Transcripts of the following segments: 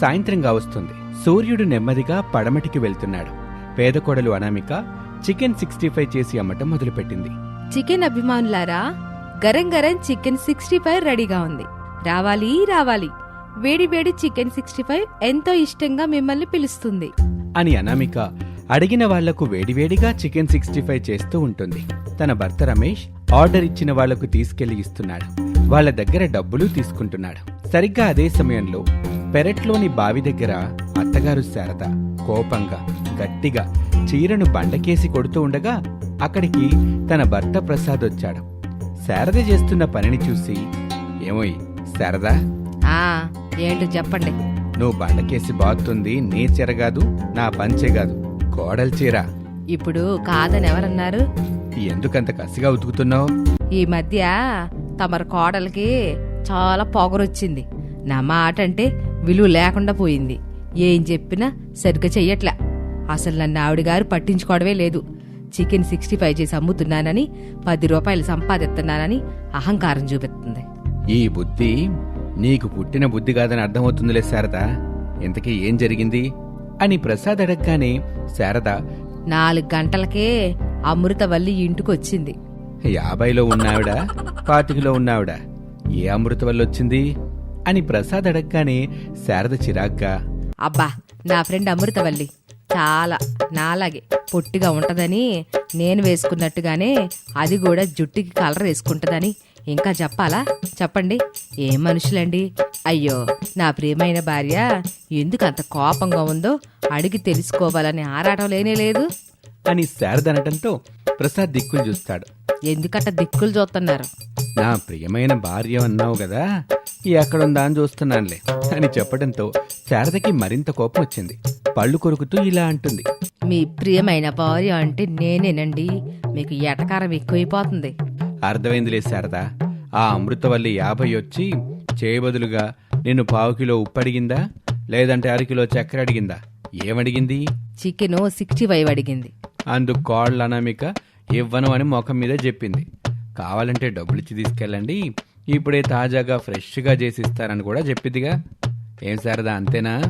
సాయంత్రంగా వస్తుంది. సూర్యుడు నెమ్మదిగా పడమటికి వెళ్తున్నాడు. పేద కోడలు అనామిక చికెన్ సిక్స్టీ ఫైవ్ చేసి అమ్మటం మొదలుపెట్టింది. చికెన్ అభిమానులారా గరం గరం చికెన్ సిక్స్టీ ఫైవ్ రెడీగా ఉంది. రావాలి రావాలి. వేడి వేడి చికెన్ సిక్స్టీ ఫైవ్ ఎంతో ఇష్టంగా మిమ్మల్ని పిలుస్తుంది. అని అనామిక అడిగిన వాళ్ళకు వేడివేడిగా చికెన్ సిక్స్టీ ఫైవ్ చేస్తూ ఉంటుంది. తన భర్త రమేష్ ఆర్డర్ ఇచ్చిన వాళ్ళకు తీసుకెళ్ళి ఇస్తున్నాడు. వాళ్ళ దగ్గర డబ్బులు తీసుకుంటున్నాడు. సరిగ్గా అదే సమయంలో పెరట్లోని బావి దగ్గర అత్తగారు శారద కోపంగా గట్టిగా చీరను బండకేసి కొడుతూ ఉండగా అక్కడికి తన భర్త ప్రసాద్ వచ్చాడు. శారద చేస్తున్న పనిని చూసి ఏమోయ్ శారదా! ఆ ఏంటో చెప్పండి. నువ్వు బండకేసి బాగుతుంది నీ చీర కాదు నా పంచే కాదు కోడల చీర. ఇప్పుడు కాదని ఎవరన్నారు ఎందుకంత కసిగా ఉతుకుతున్నావు? ఈ మధ్య తమర కోడలికి చాలా పొగరొచ్చింది. నా మాట అంటే విలువ లేకుండా పోయింది. ఏం చెప్పినా సరిగ్గా చెయ్యట్లా. అసలు నన్ను ఆవిడ గారు పట్టించుకోవడమే లేదు. చికెన్ సిక్స్టీ ఫైవ్ చేసి అమ్ముతున్నానని పది రూపాయలు సంపాదిస్తున్నానని అహంకారం చూపిస్తుంది ఈ బుద్ధి నీకు పుట్టిన బుద్ధి కాదని అర్థమవుతుందిలే శారద. ఇంతకీ ఏం జరిగింది? అని ప్రసాద్ అడగగానే శారద నాలుగు గంటలకే అమృతవల్లి ఇంటికొచ్చింది. యాభైలో ఉన్నావిడ పాతికలో ఉన్నావిడ ఏ అమృత వల్ల వచ్చింది? అని ప్రసాద్ అడగగానే శారద చిరాగ్గా అబ్బా నా ఫ్రెండ్ అమృతవల్లి చాలా నాలాగే పొట్టిగా ఉంటదని నేను వేసుకున్నట్టుగానే అది కూడా జుట్టుకి కలర్ వేసుకుంటదని. ఇంకా చెప్పాలా? చెప్పండి. ఏం మనుషులండి? అయ్యో నా ప్రియమైన భార్య ఎందుకు అంత కోపంగా ఉందో అడిగి తెలుసుకోవాలని ఆరాటం లేనే లేదు. అని శారద అనటంతో ప్రసాద్ దిక్కులు చూస్తాడు. ఎందుకట్ట దిక్కులు చూస్తున్నారు నా ప్రియమైన భార్య అన్నావు కదా ఎక్కడుందా అని చూస్తున్నానులే. అని చెప్పడంతో శారదకి మరింత కోపం వచ్చింది. పళ్ళు కొరుకుతూ ఇలా అంటుంది. మీ ప్రియమైన భార్య అంటే నేనేనండి. మీకు ఎటకారం ఎక్కువైపోతుంది. అర్థమైందిలే శారదా. ఆ అమృతవల్లి యాభై వచ్చి చేయబదులుగా నిన్ను పావు కిలో ఉప్పు అడిగిందా? లేదంటే అరకిలో చక్కెర అడిగిందా? ఏమడిగింది? చికెన్ సిక్స్టీ ఫైవ్ అడిగింది. అందుకు కోళ్ళ అనామిక ఇవ్వను అని ముఖం మీద చెప్పింది. కావాలంటే డబ్బులు ఇచ్చి తీసుకెళ్ళండి. ఇప్పుడే తాజాగా ఫ్రెష్గా చేసి ఇస్తారని కూడా చెప్పిందిగా ఏం శారదా అంతేనా?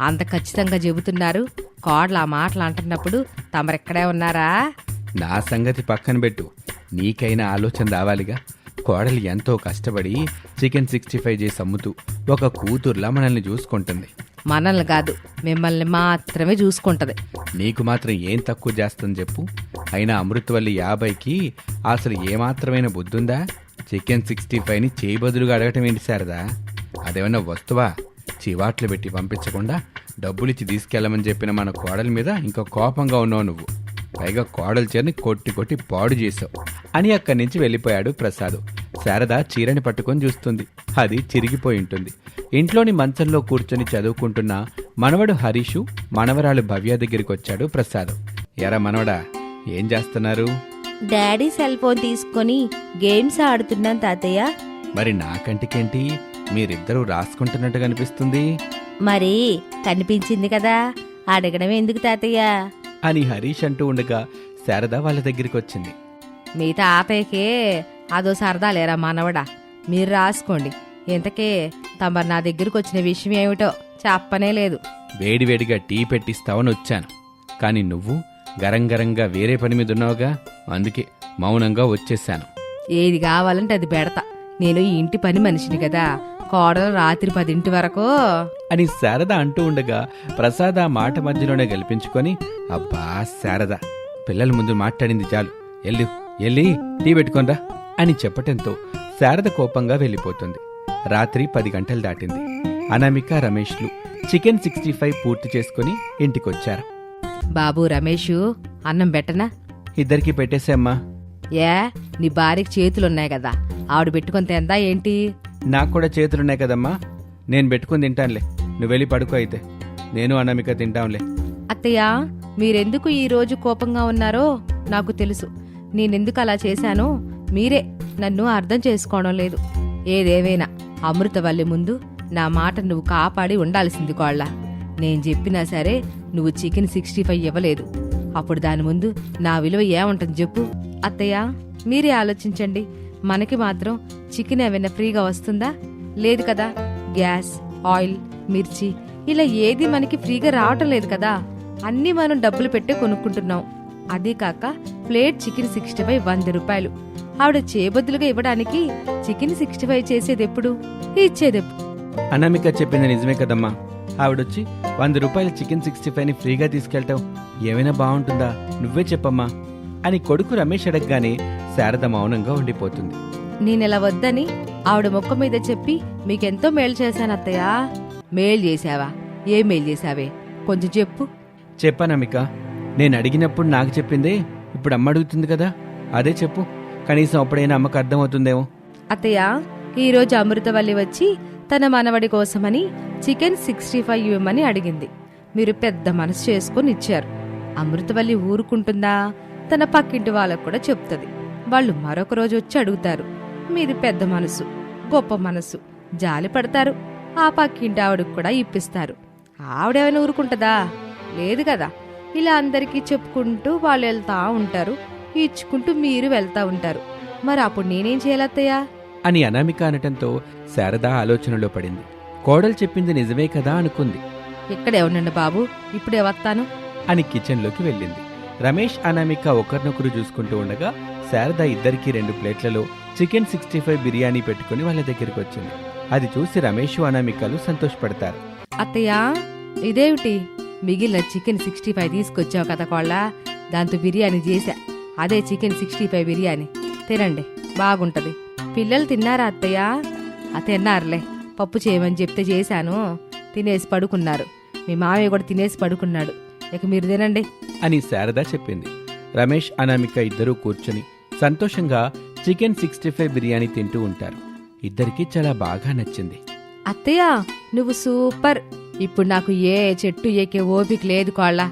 అంత ఖచ్చితంగా చెబుతున్నారు. కోడలు ఆ మాటలు అంటున్నప్పుడు తమరెక్కడే ఉన్నారా? నా సంగతి పక్కన పెట్టు. నీకైనా ఆలోచన రావాలిగా. కోడలు ఎంతో కష్టపడి చికెన్ సిక్స్టీ ఫైవ్ చేసి అమ్ముతూ ఒక కూతుర్లా మనల్ని చూసుకుంటుంది. మనల్ని కాదు మిమ్మల్ని మాత్రమే చూసుకుంటది. నీకు మాత్రం ఏం తక్కువ చేస్తుంది చెప్పు. అయినా అమృతవల్లి యాభైకి అసలు ఏమాత్రమైన బుద్ధుందా? చికెన్ సిక్స్టీ ఫైవ్ని చేయి బదులుగా అడగటం ఏంటి శారదా? అదేమన్నా వస్తువా? చివాట్లు పెట్టి పంపించకుండా డబ్బులిచ్చి తీసుకెళ్ళమని చెప్పిన మన కోడల మీద ఇంకా కోపంగా ఉన్నావు నువ్వు. పైగా కోడలు చీరని కొట్టి కొట్టి పాడు చేసావు అని అక్కడి నుంచి వెళ్ళిపోయాడు ప్రసాద్. శారద చీరని పట్టుకొని చూస్తుంది. అది చిరిగిపోయి ఉంటుంది. ఇంట్లోని మంచంలో కూర్చొని చదువుకుంటున్న మనవడు హరీషు మనవరాలు భవ్య దగ్గరికి వచ్చాడు ప్రసాద్. ఎరా మనవడా ఏం చేస్తున్నారు? డాడీ సెల్ ఫోన్ తీసుకొని గేమ్స్ ఆడుతున్నాను తాతయ్య. మరి నా కంటికేంటి? మీరిద్దరూ రాసుకుంటున్నట్టు కనిపిస్తుంది మరి కనిపించింది కదా అడగడం ఎందుకు తాతయ్య? అని హరీష్ అంటూ ఉండగా శారద వాళ్ళ దగ్గరికి వచ్చింది మీ తాతయ్యకే అదో సరదా లేరా మనవడా? మీరు రాసుకోండి. ఇంతకే తమరు నా దగ్గరకు వచ్చిన విషయం ఏమిటో చెప్పనే లేదు. వేడివేడిగా టీ పెట్టిస్తావని వచ్చాను. కానీ నువ్వు గరంగరంగా వేరే పని మీద ఉన్నావుగా. అందుకే మౌనంగా వచ్చేశాను. ఏది కావాలంటే అది పెడతా. నేను ఈ ఇంటి పని మనిషిని కదా. కోడలు రాత్రి పదింటి వరకు. అని శారద అంటూ ఉండగా ప్రసాద్ ఆ మాట మధ్యలోనే గెలిపించుకొని అబ్బా శారద పిల్లల ముందు మాట్లాడింది చాలు. ఎల్లు ఎల్లి టీ పెట్టుకోనరా అని చెప్పటంతో శారద కోపంగా వెళ్ళిపోతుంది. రాత్రి పది గంటలు దాటింది. అనామిక రమేష్లు చికెన్ సిక్స్టీ ఫైవ్ పూర్తి చేసుకుని ఇంటికొచ్చారు. బాబు రమేషు అన్నం పెట్టనా? ఇద్దరికి పెట్టేసేమ్మా ఏ నీ భార్యకి చేతులున్నాయి కదా. ఆవిడ పెట్టుకొని తిందా ఏంటి? నాకు కూడా చేతులున్నాయి కదమ్మా. నేను పెట్టుకుని తింటానులే. నువ్వు వెళ్ళి పడుకో అయితే. నేను అనామిక తింటాంలే. అత్తయ్య మీరెందుకు ఈ రోజు కోపంగా ఉన్నారో నాకు తెలుసు. నేనెందుకు అలా చేశానో మీరే నన్ను అర్థం చేసుకోవడం లేదు. ఏదేమైనా అమృతవల్లి ముందు నా మాట నువ్వు కాపాడి ఉండాల్సింది కోళ్ళ. నేను చెప్పినా సరే నువ్వు చికెన్ సిక్స్టీ ఫైవ్ ఇవ్వలేదు. అప్పుడు దాని ముందు నా విలువ ఏముంటుంది చెప్పు. అత్తయ్య మీరే ఆలోచించండి. మనకి మాత్రం చికెన్ ఏమైనా ఫ్రీగా వస్తుందా? లేదు కదా. గ్యాస్ ఆయిల్ మిర్చి ఇలా ఏది మనకి ఫ్రీగా రావటం లేదు కదా. అన్నీ మనం డబ్బులు పెట్టే కొనుక్కుంటున్నాం. అదీ కాక ప్లేట్ చికెన్ సిక్స్టీ ఫైవ్ వంద రూపాయలు. ఆవిడ చేయబద్దులుగా ఇవ్వడానికి చికెన్ సిక్స్టీ ఫైవ్ చేసేది ఎప్పుడు ఇచ్చేది ఎప్పుడు అనామిక చెప్పింది నిజమే కదమ్మా. ఆవిడొచ్చి వంద రూపాయల చికెన్ సిక్స్టీ ఫైవ్ని ఫ్రీగా తీసుకెళ్తావు. ఏమైనా బాగుంటుందా? నువ్వే చెప్పమ్మా. అని కొడుకు రమేష్ అడగగానే శారద మౌనంగా ఉండిపోతుంది. నేనెలా వద్దని ఆవిడ మొక్క మీద చెప్పి మీకెంతో మేలు చేశాను అత్తయ్య. మేలు చేశావా? ఏ మేలు చేశావే? కొంచెం చెప్పు. చెప్పానమిక నేను అడిగినప్పుడు నాకు చెప్పిందే ఇప్పుడు అమ్మ అడుగుతుంది కదా. అదే చెప్పు. కనీసం అప్పుడైనా అమ్మకు అర్థమవుతుందేమో. అత్తయ్య ఈరోజు అమృతవల్లి వచ్చి తన మనవడి కోసమని చికెన్ సిక్స్టీ ఫైవ్ ఇవ్వమని అడిగింది. మీరు పెద్ద మనసు చేసుకొని ఇచ్చారు. అమృతవల్లి ఊరుకుంటుందా? తన పక్కింటి వాళ్ళకు కూడా చెప్తుంది. వాళ్ళు మరొక రోజు వచ్చి అడుగుతారు. మీది పెద్ద మనసు గొప్ప మనసు. జాలి పడతారు. ఆ పక్కింటి ఆవిడకు కూడా ఇప్పిస్తారు. ఆవిడేమైనా ఊరుకుంటుందా? లేదు కదా. ఇలా అందరికీ చెప్పుకుంటూ వాళ్ళు వెళ్తా ఉంటారు. ఇచ్చుకుంటూ మీరు వెళ్తా ఉంటారు. మరి అప్పుడు నేనేం చేయాలత్తయ్యా? అని అనామిక అనటంతో శారద ఆలోచనలో పడింది. కోడలు చెప్పింది నిజమే కదా అనుకుంది. ఇక్కడే ఉండండి బాబు? ఇప్పుడే వస్తాను. అని కిచెన్లోకి వెళ్ళింది. రమేష్ అనామిక ఒకరినొకరు చూసుకుంటూ ఉండగా శారద ఇద్దరికి రెండు ప్లేట్లలో చికెన్ సిక్స్టీ ఫైవ్ బిర్యానీ పెట్టుకుని వాళ్ళ దగ్గరికి వచ్చింది. అది చూసి రమేష్ అనామికలు సంతోషపడతారు. అత్తయ్యా ఇదేమిటి? మిగిలిన చికెన్ సిక్స్టీ ఫైవ్ తీసుకొచ్చావు కదా కోళ్ళ? దాంతో బిర్యానీ చేశా. అదే చికెన్ సిక్స్టీ ఫైవ్ బిర్యానీ. తినండి బాగుంటది. పిల్లలు తిన్నారా అత్తయ్య? తిన్నారులే. పప్పు చేయమని చెప్తే చేశాను. తినేసి పడుకున్నారు. మీ మామయ్య కూడా తినేసి పడుకున్నాడు. ఇక మీరు తినండి. అని శారద చెప్పింది. రమేష్ అనామిక ఇద్దరూ కూర్చొని సంతోషంగా చికెన్ సిక్స్టీ ఫైవ్ బిర్యానీ తింటూ ఉంటారు. ఇద్దరికీ చాలా బాగా నచ్చింది. అత్తయ్య నువ్వు సూపర్. ఇప్పుడు నాకు ఏ చెట్టు ఎక్కే ఓపిక లేదు కోళ్ళ.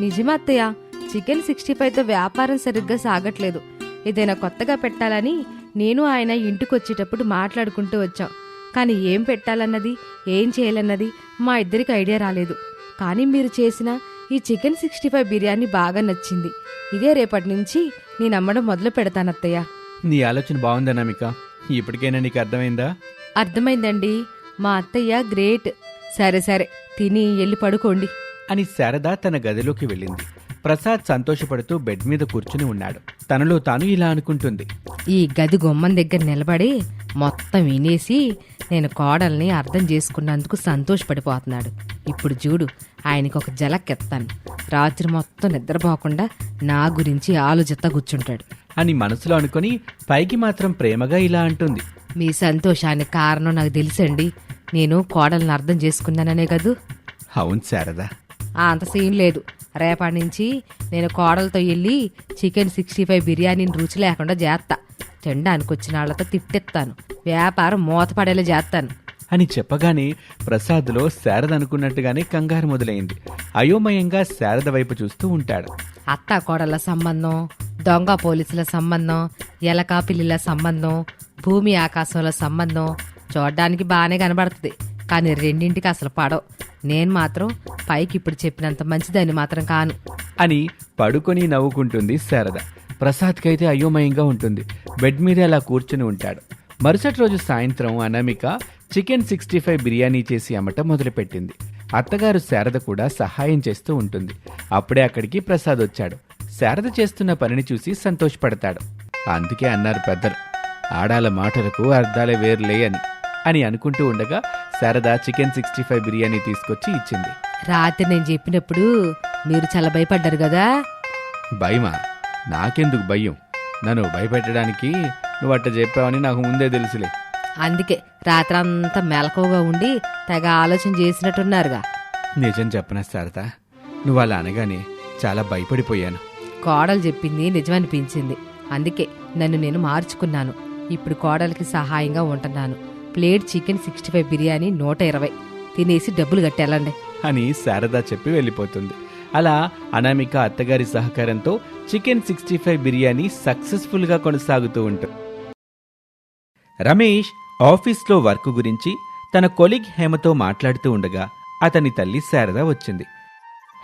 నిజమా అత్తయ్య? చికెన్ సిక్స్టీ ఫైవ్తో వ్యాపారం సరిగ్గా సాగట్లేదు. ఏదైనా కొత్తగా పెట్టాలని నేను ఆయన ఇంటికి వచ్చేటప్పుడు మాట్లాడుకుంటూ వచ్చాం. కానీ ఏం పెట్టాలన్నది ఏం చేయాలన్నది మా ఇద్దరికి ఐడియా రాలేదు. కానీ మీరు చేసిన ఈ చికెన్ సిక్స్టీ ఫైవ్ బిర్యానీ బాగా నచ్చింది. ఇదే రేపటి నుంచి నేను అమ్మడం మొదలు పెడతానత్తయ్య నీ ఆలోచన బాగుంది అనామిక? ఇప్పటికైనా నీకు అర్థమైందా? అర్థమైందండి. మా అత్తయ్య గ్రేట్. సరే సరే తిని వెళ్ళి పడుకోండి. అని శారద తన గదిలోకి వెళ్ళింది. ప్రసాద్ సంతోషపడుతూ బెడ్ మీద కూర్చుని ఉన్నాడు. తనలో తాను ఇలా అనుకుంటుంది. ఈ గది గుమ్మం దగ్గర నిలబడి మొత్తం వినేసి నేను కోడల్ని అర్థం చేసుకున్నందుకు సంతోషపడిపోతున్నాడు. ఇప్పుడు చూడు ఆయనకి ఒక జలక్కెత్తాను రాత్రి మొత్తం నిద్రపోకుండా నా గురించి ఆలోచిస్తా కూర్చుంటాడు. అని మనసులో అనుకొని పైకి మాత్రం ప్రేమగా ఇలా అంటుంది. మీ సంతోషానికి కారణం నాకు తెలుసండి. నేను కోడల్ని అర్థం చేసుకున్నాననే కదూ? అవును శారదా. ఆ, అంత సీన్ లేదు. రేపటి నుంచి నేను కోడలతో వెళ్ళి చికెన్ సిక్స్టీ ఫైవ్ బిర్యానీని రుచి లేకుండా చేస్తా. తినడానికి వచ్చిన వాళ్ళతో తిట్టెత్తాను. వ్యాపారం మూతపడేలా చేస్తాను. అని చెప్పగానే ప్రసాద్లో శారద అనుకున్నట్టుగానే కంగారు మొదలైంది. అయోమయంగా శారద వైపు చూస్తూ ఉంటాడు. అత్త కోడల సంబంధం దొంగ పోలీసుల సంబంధం ఎలక పిల్లిల సంబంధం భూమి ఆకాశంల సంబంధం చూడడానికి బాగానే కనబడుతుంది. కానీ రెండింటికి అసలు పడవు. నేను మాత్రం పైకి ఇప్పుడు చెప్పినంత మంచిదని మాత్రం కాను. అని పడుకొని నవ్వుకుంటుంది శారద. ప్రసాద్కైతే అయోమయంగా ఉంటుంది. బెడ్ మీద అలా కూర్చుని ఉంటాడు. మరుసటి రోజు సాయంత్రం Anamika chicken sixty five biryani చేసి అమ్మటం మొదలుపెట్టింది. అత్తగారు శారద కూడా సహాయం చేస్తూ ఉంటుంది. అప్పుడే అక్కడికి ప్రసాద్ వచ్చాడు. శారద చేస్తున్న పనిని చూసి సంతోషపడతాడు. అందుకే అన్నారు పెద్దలు ఆడాల మాటలకు అర్థాలే వేర్లే అని. అని అనుకుంటూ ఉండగా Sharada chicken sixty five biryani తీసుకొచ్చి ఇచ్చింది. రాత్రి నేను చెప్పినప్పుడు మీరు చాలా భయపడ్డారు కదా? భయమా? నాకెందుకు భయం? నన్ను భయపెట్టడానికి నువ్వు అట్ట చెప్పావని నాకు ముందే తెలుసులే. అందుకే రాత్రంతా మెలకువగా ఉండి తెగ ఆలోచన చేసినట్టున్నారుగా. నిజం చెప్పనా శారద? నువ్వు అలా అనగానే చాలా భయపడిపోయాను. కోడలు చెప్పింది నిజమనిపించింది. అందుకే నన్ను నేను మార్చుకున్నాను. ఇప్పుడు కోడలికి సహాయంగా ఉంటున్నాను. Plate chicken sixty five biryani నూట ఇరవై. తినేసి డబ్బులు కట్టేళ్ళండి అని శారద చెప్పి వెళ్ళిపోతుంది. అలా అనామిక అత్తగారి సహకారంతో చికెన్ సిక్స్టీ ఫైవ్ బిర్యానీ సక్సెస్ఫుల్గా కొనసాగుతూ ఉంటుంది. రమేష్ ఆఫీస్లో వర్క్ గురించి తన కొలిగ్ హేమతో మాట్లాడుతూ ఉండగా అతని తల్లి శారద వచ్చింది.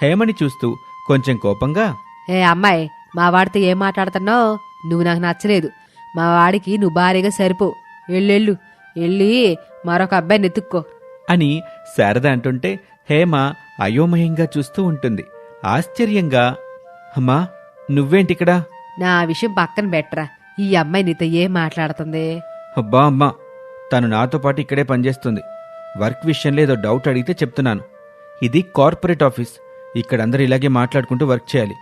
హేమని చూస్తూ కొంచెం కోపంగా ఏ అమ్మాయి మా వాడితో ఏం మాట్లాడుతున్నావు? నువ్వు నాకు నచ్చలేదు. మా వాడికి నువ్వు భారీగా సరిపో. ఎల్లెళ్ళు వెళ్ళి మరొక అబ్బాయిని ఎత్తుక్కో. అని శారద అంటుంటే హేమ అయోమయంగా చూస్తూ ఉంటుంది. ఆశ్చర్యంగా అమ్మా నువ్వేంటిక్కడా? నా విషయం పక్కన బెట్రా ఈ అమ్మాయి నీతో ఏం మాట్లాడుతుంది? అబ్బా అమ్మా తను నాతో పాటు ఇక్కడే పనిచేస్తుంది. వర్క్ విషయంలో ఏదో డౌట్ అడిగితే చెప్తున్నాను. ఇది కార్పొరేట్ ఆఫీస్. ఇక్కడ అందరూ ఇలాగే మాట్లాడుకుంటూ వర్క్ చేయాలి.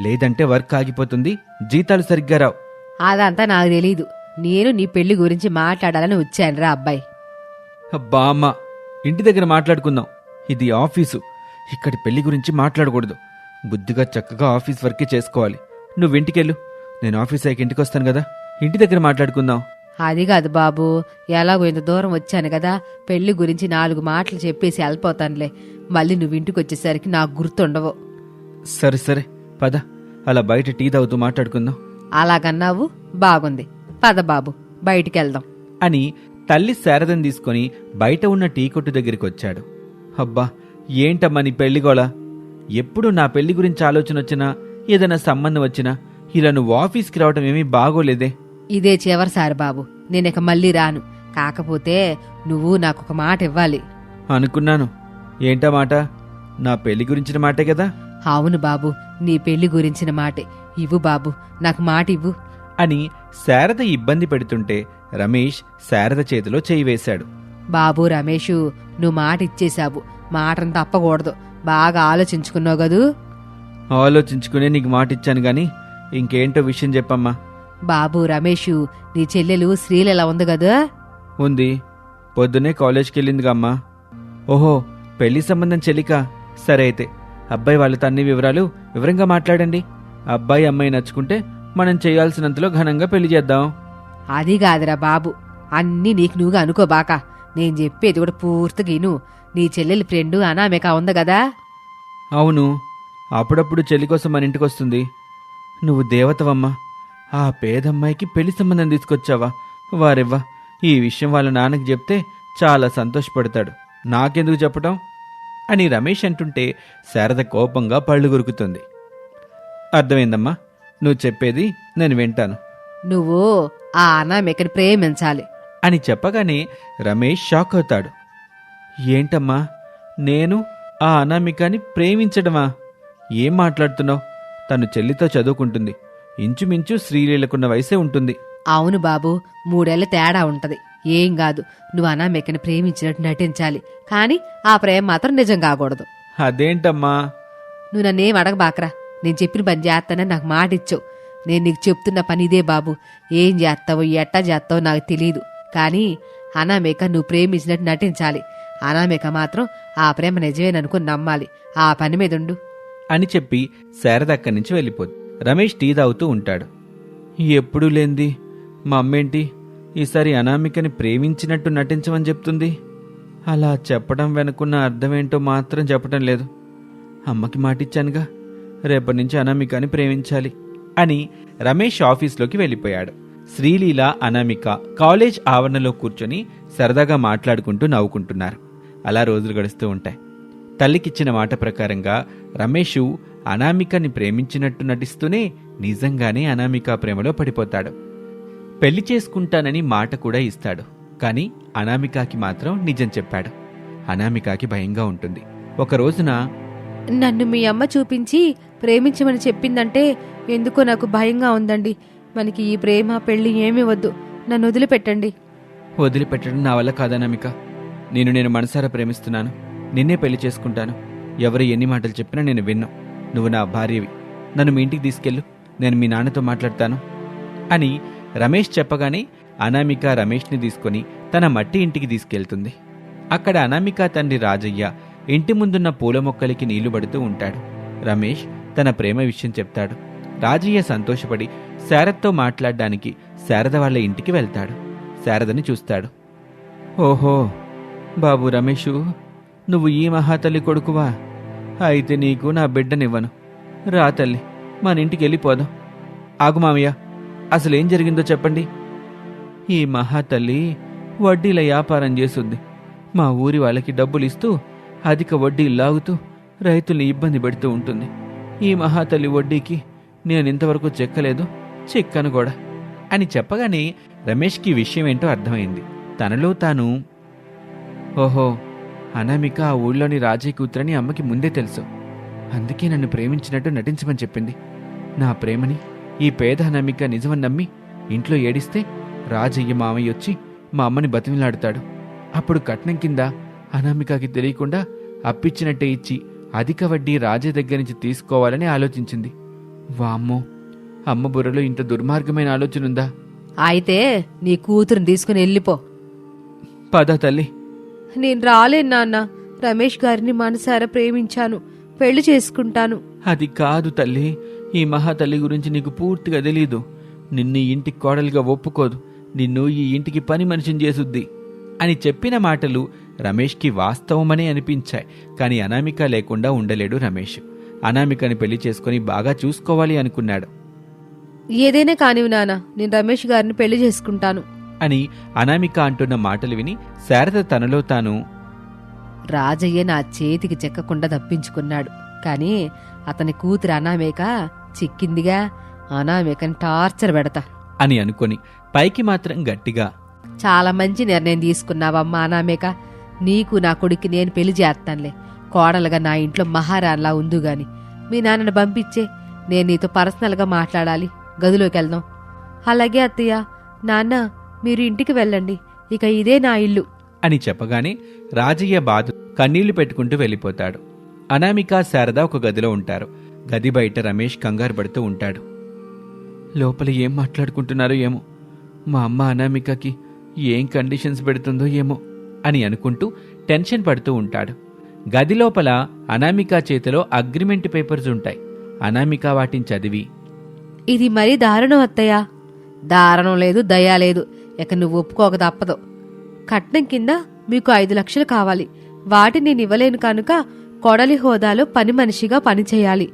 లేదంటే వర్క్ ఆగిపోతుంది. జీతాలు సరిగ్గా రావు. అదంతా నాకు తెలీదు. నేను నీ పెళ్ళి గురించి మాట్లాడాలని వచ్చానురా అబ్బాయి. అబ్బా అమ్మ ఇంటి దగ్గర మాట్లాడుకుందాం. ఇది ఆఫీసు. ఇక్కడి పెళ్ళి గురించి మాట్లాడకూడదు. బుద్ధిగా చక్కగా ఆఫీస్ వర్కే చేసుకోవాలి. నువ్వు ఇంటికెళ్ళు. నేను ఆఫీస్ అయ్యాక ఇంటికి వస్తాను కదా. ఇంటి దగ్గర మాట్లాడుకుందాం. అది కాదు బాబు ఎలాగో ఇంత దూరం వచ్చాను కదా పెళ్ళి గురించి నాలుగు మాటలు చెప్పేసి వెళ్ళిపోతానులే. మళ్ళీ నువ్వు ఇంటికి వచ్చేసరికి నాకు గుర్తుండవు. సరే సరే పద. అలా బయట టీ తాగుతూ మాట్లాడుకుందాం. అలాగన్నావు? బాగుంది. పద బాబు బయటికి వెళ్దాం అని తల్లి శారదం తీసుకొని బయట ఉన్న టీ కొట్టు దగ్గరికి వచ్చాడు అబ్బా ఏంటమ్మా నీ పెళ్ళిగోళ ఎప్పుడు నా పెళ్ళి గురించి ఆలోచన వచ్చినా ఏదైనా సంబంధం వచ్చినా ఇలా నువ్వు ఆఫీస్కి రావడం ఏమీ బాగోలేదే. ఇదే చివరిసారి బాబు. నేనిక మళ్ళీ రాను. కాకపోతే నువ్వు నాకు ఒక మాట ఇవ్వాలి. అనుకున్నాను. ఏంటా మాట? నా పెళ్ళి గురించిన మాటే కదా? అవును బాబు. నీ పెళ్ళి గురించిన మాటే. ఇవ్వు బాబు. నాకు మాట ఇవ్వు. అని శారద ఇబ్బంది పెడుతుంటే రమేష్ శారద చేతిలో చేయి వేశాడు. బాబు రమేషు నువ్వు మాట ఇచ్చేశావు. మాటను తప్పకూడదు బాగా ఆలోచించుకున్నావు కదూ? ఆలోచించుకునే నీకు మాట ఇచ్చాను గాని ఇంకేంటో విషయం చెప్పమ్మా. బాబు రమేషు నీ చెల్లెలు శ్రీలీల ఉంది కదా? ఉంది. పొద్దునే కాలేజ్కి వెళ్ళిందిగా అమ్మా. ఓహో పెళ్ళి సంబంధం చెల్లిక. సరే అయితే అబ్బాయి వాళ్ళతో అన్ని వివరాలు వివరంగా మాట్లాడండి. అబ్బాయి అమ్మాయి నచ్చుకుంటే మనం చేయాల్సినంతలో ఘనంగా పెళ్ళి చేద్దాం. అది కాదురా బాబు. అన్నీ నీకు నువ్వుగా అనుకోబాక నేను చెప్పేది కూడా పూర్తిగా ఇను నీ చెల్లెలి ఫ్రెండు అనామిక ఉంది కదా? అవును. అప్పుడప్పుడు చెల్లి కోసం మన ఇంటికి వస్తుంది నువ్వు దేవతవమ్మా. ఆ పేదమ్మాయికి పెళ్ళి సంబంధం తీసుకొచ్చావా? వారెవ్వా ఈ విషయం వాళ్ళ నాన్నకి చెప్తే చాలా సంతోషపడతాడు. నాకెందుకు చెప్పటం? అని రమేష్ అంటుంటే శారద కోపంగా పళ్ళు కొరుకుతుంది అర్థమైందమ్మా నువ్వు చెప్పేది నేను వింటాను. నువ్వు ఆ అనామికని ప్రేమించాలి. అని చెప్పగానే రమేష్ షాక్ అవుతాడు. ఏంటమ్మా నేను ఆ అనామికాని ప్రేమించడమా? ఏం మాట్లాడుతున్నావు? తను చెల్లితో చదువుకుంటుంది. ఇంచుమించు శ్రీలీలకున్న వయసే ఉంటుంది. అవును బాబు మూడేళ్ళ తేడా ఉంటది. ఏం కాదు నువ్వు అనామికని ప్రేమించినట్టు నటించాలి. కానీ ఆ ప్రేమ మాత్రం నిజం కాకూడదు. అదేంటమ్మా? నువ్వు నన్నేం అడగబాకరా? నేను చెప్పిన పని చేస్తానని నాకు మాట ఇచ్చావు. నేను నీకు చెప్తున్న పని ఇదే బాబు. ఏం చేస్తావో ఎట్టా చేస్తావో నాకు తెలియదు కానీ అనామిక నువ్వు ప్రేమించినట్టు నటించాలి. అనామిక మాత్రం ఆ ప్రేమ నిజమేననుకుని నమ్మాలి. ఆ పని మీద ఉండు. అని చెప్పి శారద అక్కడి నుంచి వెళ్ళిపోద్ది రమేష్ టీ తాగుతూ ఉంటాడు. ఎప్పుడూ లేంది? మా అమ్మేంటి ఈసారి అనామికని ప్రేమించినట్టు నటించమని చెప్తుంది? అలా చెప్పడం వెనుకున్న అర్థమేంటో మాత్రం చెప్పటం లేదు. అమ్మకి మాటిచ్చానుగా రేపటి నుంచి అనామికని ప్రేమించాలి అని రమేష్ ఆఫీస్లోకి వెళ్ళిపోయాడు. శ్రీలీల అనామిక కాలేజ్ ఆవరణలో కూర్చొని సరదాగా మాట్లాడుకుంటూ నవ్వుకుంటున్నారు. అలా రోజులు గడుస్తూ ఉంటాయి. తల్లికిచ్చిన మాట ప్రకారంగా రమేషు అనామికని ప్రేమించినట్టు నటిస్తూనే నిజంగానే అనామిక ప్రేమలో పడిపోతాడు. పెళ్ళి చేసుకుంటానని మాట కూడా ఇస్తాడు. కానీ అనామికకి మాత్రం నిజం చెప్పాడు. అనామికకి భయంగా ఉంటుంది. ఒక రోజున నన్ను మీ అమ్మ చూపించి ప్రేమించమని చెప్పిందంటే ఎందుకో నాకు భయంగా ఉందండి. మనకి ఈ ప్రేమ పెళ్ళి ఏమీ వద్దు. నన్ను వదిలిపెట్టండి. వదిలిపెట్టడం నా వల్ల కాదనామిక నేను నేను మనసారా ప్రేమిస్తున్నాను. నిన్నే పెళ్ళి చేసుకుంటాను. ఎవరు ఎన్ని మాటలు చెప్పినా నేను విన్ను. నువ్వు నా భార్యవి. నన్ను మీ ఇంటికి తీసుకెళ్ళు. నేను మీ నాన్నతో మాట్లాడతాను. అని రమేష్ చెప్పగానే అనామిక రమేష్ని తీసుకొని తన మట్టి ఇంటికి తీసుకెళ్తుంది. అక్కడ అనామిక తండ్రి రాజయ్య ఇంటి ముందున్న పూల మొక్కలకి నీళ్ళు పడుతూ ఉంటాడు. రమేష్ తన ప్రేమ విషయం చెప్తాడు. రాజయ్య సంతోషపడి శారదతో మాట్లాడడానికి శారద వాళ్ళ ఇంటికి వెళ్తాడు. శారదని చూస్తాడు. ఓహో బాబు రమేషు నువ్వు ఈ మహాతల్లి కొడుకువా? అయితే నీకు నా బిడ్డనివ్వను. రా తల్లి మన ఇంటికి వెళ్ళిపోదాం. ఆగు మామయ్య అసలేం జరిగిందో చెప్పండి. ఈ మహాతల్లి వడ్డీల వ్యాపారం చేస్తుంది. మా ఊరి వాళ్ళకి డబ్బులు ఇస్తూ అధిక వడ్డీ లాగుతూ రైతుల్ని ఇబ్బంది పెడుతూ ఉంటుంది. ఈ మహాతల్లి వడ్డీకి నేను ఇంతవరకు చెక్కలేదు చెక్కను కూడా. అని చెప్పగానే రమేష్కి విషయం ఏంటో అర్థమైంది. తనలో తాను ఓహో అనామిక ఆ ఊళ్ళోని రాజయ్య కూతురని అమ్మకి ముందే తెలుసు. అందుకే నన్ను ప్రేమించినట్టు నటించమని చెప్పింది. నా ప్రేమని ఈ పేద అనామిక నిజమని నమ్మి ఇంట్లో ఏడిస్తే రాజయ్య మామయ్య వచ్చి మా అమ్మని బతిమిలాడుతాడు. అప్పుడు కట్నం కింద అనామికకి తెలియకుండా అప్పిచ్చినట్టే ఇచ్చి అధిక వడ్డీ రాజయ్య దగ్గర నుంచి తీసుకోవాలని ఆలోచించింది. వామ్మో అమ్మ బుర్రలో ఇంత దుర్మార్గమైన ఆలోచన ఉందా అయితే నీ కూతురుని తీసుకుని వెళ్ళిపో. పద తల్లి. నేను రాలేను నాన్న. రమేష్ గారిని మనసారా ప్రేమించాను. పెళ్ళి చేసుకుంటాను. అది కాదు తల్లి. ఈ మహాతల్లి గురించి నీకు పూర్తిగా తెలీదు. నిన్ను ఈ ఇంటికి కోడలుగా ఒప్పుకోదు. నిన్ను ఈ ఇంటికి పని మనిషిని చేసుద్ది అని చెప్పిన మాటలు రమేష్కి వాస్తవమనే అనిపించాయి. కానీ అనామిక లేకుండా ఉండలేడు రమేష్. అనామికని పెళ్ళి చేసుకుని బాగా చూసుకోవాలి అనుకున్నాడు. ఏదైనా కానివి నాన్న. నేను రమేష్ గారిని పెళ్ళి చేసుకుంటాను. అని అనామిక అంటున్న మాటలు విని శారద తనలో తాను రాజయ్య నా చేతికి చెక్కకుండా తప్పించుకున్నాడు. కానీ అతని కూతురు అనామేక చిక్కిందిగా అనామేకని టార్చర్ పెడతా. అని అనుకొని పైకి మాత్రం గట్టిగా చాలా మంచి నిర్ణయం తీసుకున్నావమ్మా అనామేక. నీకు నా కొడుక్కి నేను పెళ్ళి చేస్తానులే. కోడలుగా నా ఇంట్లో మహారాణిలా ఉందు గాని. మీ నాన్నను పంపించే. నేను నీతో పర్సనల్గా మాట్లాడాలి. గదిలోకి వెళ్దాం. అలాగే అత్తయ్య. నాన్న మీరు ఇంటికి వెళ్ళండి. ఇక ఇదే నా ఇల్లు. అని చెప్పగానే రాజయ్య బాధ కన్నీళ్ళు పెట్టుకుంటూ వెళ్ళిపోతాడు. అనామిక శారద ఒక గదిలో ఉంటారు. గది బయట రమేష్ కంగారు పడుతూ ఉంటాడు. లోపల ఏం మాట్లాడుకుంటున్నారో ఏమో. మా అమ్మ అనామికకి ఏం కండిషన్స్ పెడుతుందో ఏమో అని అనుకుంటూ టెన్షన్ పడుతూ ఉంటాడు. గది లోపల అనామిక చేతిలో అగ్రిమెంట్ పేపర్స్ ఉంటాయి. అనామిక వాటిని చదివి ఇది మరీ దారుణం అత్తయ్య. దారుణం లేదు దయా లేదు. ఇక నువ్వు ఒప్పుకోక తప్పదు. కట్నం కింద మీకు ఐదు లక్షలు కావాలి. వాటిని నేను ఇవ్వలేను కనుక కొడలి హోదాలో పని మనిషిగా పని చేయాలి.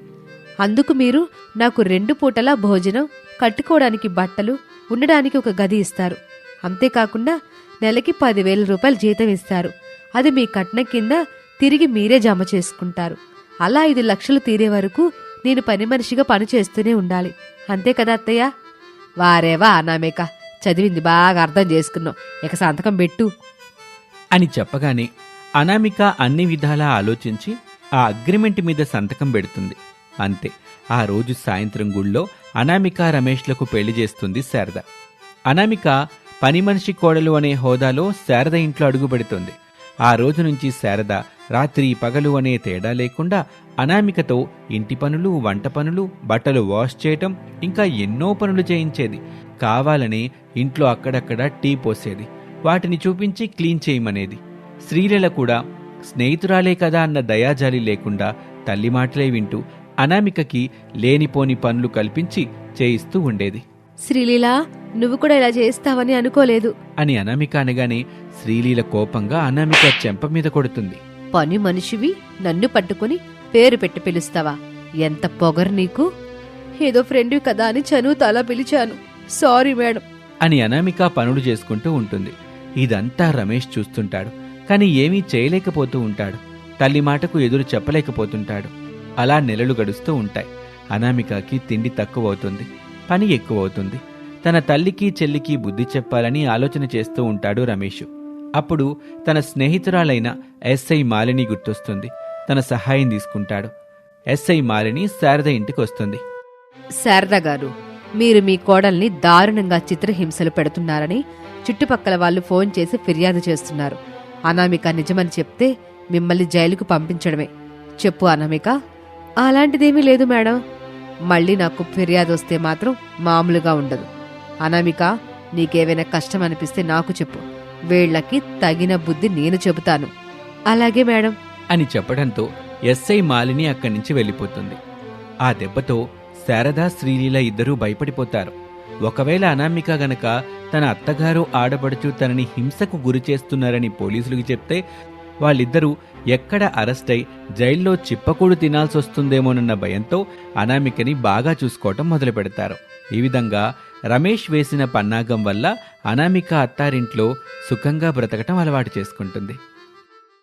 అందుకు మీరు నాకు రెండు పూటల భోజనం కట్టుకోవడానికి బట్టలు ఉండడానికి ఒక గది ఇస్తారు. అంతేకాకుండా నెలకి పదివేల రూపాయలు జీతం ఇస్తారు. అది మీ కట్నం కింద తిరిగి మీరే జమ చేసుకుంటారు. అలా ఐదు లక్షలు తీరే వరకు నేను పని మనిషిగా పని చేస్తూనే ఉండాలి. అంతే కదా అత్తయ్య? వారేవా అనామేక? చదివింది బాగా అర్థం చేసుకున్నాం ఇక సంతకం పెట్టు. అని చెప్పగానే అనామిక అన్ని విధాలా ఆలోచించి ఆ అగ్రిమెంట్ మీద సంతకం పెడుతుంది. అంతే ఆ రోజు సాయంత్రం గుళ్ళో అనామిక రమేష్లకు పెళ్ళి చేస్తుంది శారద. అనామిక పని మనిషి కోడలు అనే హోదాలో శారద ఇంట్లో అడుగుపెడుతుంది ఆ రోజు నుంచి శారద రాత్రి పగలు అనే తేడా లేకుండా అనామికతో ఇంటి పనులు వంట పనులు బట్టలు వాష్ చేయటం ఇంకా ఎన్నో పనులు చేయించేది. కావాలనే ఇంట్లో అక్కడక్కడ టీ పోసేది. వాటిని చూపించి క్లీన్ చేయమనేది. శ్రీలీల కూడా స్నేహితురాలే కదా అన్న దయాజాలి లేకుండా తల్లి మాటలే వింటూ అనామికకి లేనిపోని పనులు కల్పించి చేయిస్తూ ఉండేది. శ్రీలీలా నువ్వు కూడా ఇలా చేస్తావని అనుకోలేదు. అని అనామిక అనగానే శ్రీలీల కోపంగా అనామిక చెంప మీద కొడుతుంది. పని మనిషివి నన్ను పట్టుకుని పేరు పెట్టి పిలుస్తావా? ఎంత పొగరు నీకు? ఏదో ఫ్రెండ్ కదా అని చనువుతో అలా పిలిచాను. Sorry madam. అని అనామిక పనులు చేసుకుంటూ ఉంటుంది. ఇదంతా రమేష్ చూస్తుంటాడు. కానీ ఏమీ చేయలేకపోతూ ఉంటాడు. తల్లి మాటకు ఎదురు చెప్పలేకపోతుంటాడు. అలా నెలలు గడుస్తూ ఉంటాయి. అనామికకి తిండి తక్కువ అవుతుంది పని ఎక్కువ అవుతుంది తన తల్లికి చెల్లికి బుద్ధి చెప్పాలని ఆలోచన చేస్తూ ఉంటాడు రమేష్. అప్పుడు తన స్నేహితురాలైన ఎస్ఐ మాలిని గుర్తొస్తుంది. తన సహాయం తీసుకుంటాడు. ఎస్ఐ మాలిని శారద ఇంటికి వస్తుంది శారదా గారు మీరు మీ కోడల్ని దారుణంగా చిత్రహింసలు పెడుతున్నారని చుట్టుపక్కల వాళ్ళు ఫోన్ చేసి ఫిర్యాదు చేస్తున్నారు. అనామిక నిజమని చెప్తే మిమ్మల్ని జైలుకు పంపించడమే. చెప్పు అనామిక. అలాంటిదేమీ లేదు మేడం. మళ్ళీ నాకు ఫిర్యాదు వస్తే మాత్రం మామూలుగా ఉండదు. అనామిక నీకేవైనా కష్టం అనిపిస్తే నాకు చెప్పు. వీళ్ళకి తగిన బుద్ధి నేను చెబుతాను. అలాగే మేడం. అని చెప్పడంతో ఎస్ఐ మాలిని అక్కడి నుంచి వెళ్ళిపోతుంది. ఆ దెబ్బతో శారదా శ్రీలీల ఇద్దరూ భయపడిపోతారు. ఒకవేళ అనామిక గనక తన అత్తగారు ఆడపడుచు తనని హింసకు గురి చేస్తున్నారని పోలీసులకు చెప్తే వాళ్ళిద్దరూ ఎక్కడ అరెస్ట్ అయి జైల్లో చిప్పకూడు తినాల్సి వస్తుందేమోనన్న భయంతో అనామికని బాగా చూసుకోవటం మొదలు పెడతారు. ఈ విధంగా రమేష్ వేసిన పన్నాగం వల్ల అనామిక అత్తారింట్లో సుఖంగా బ్రతకటం అలవాటు చేసుకుంటుంది.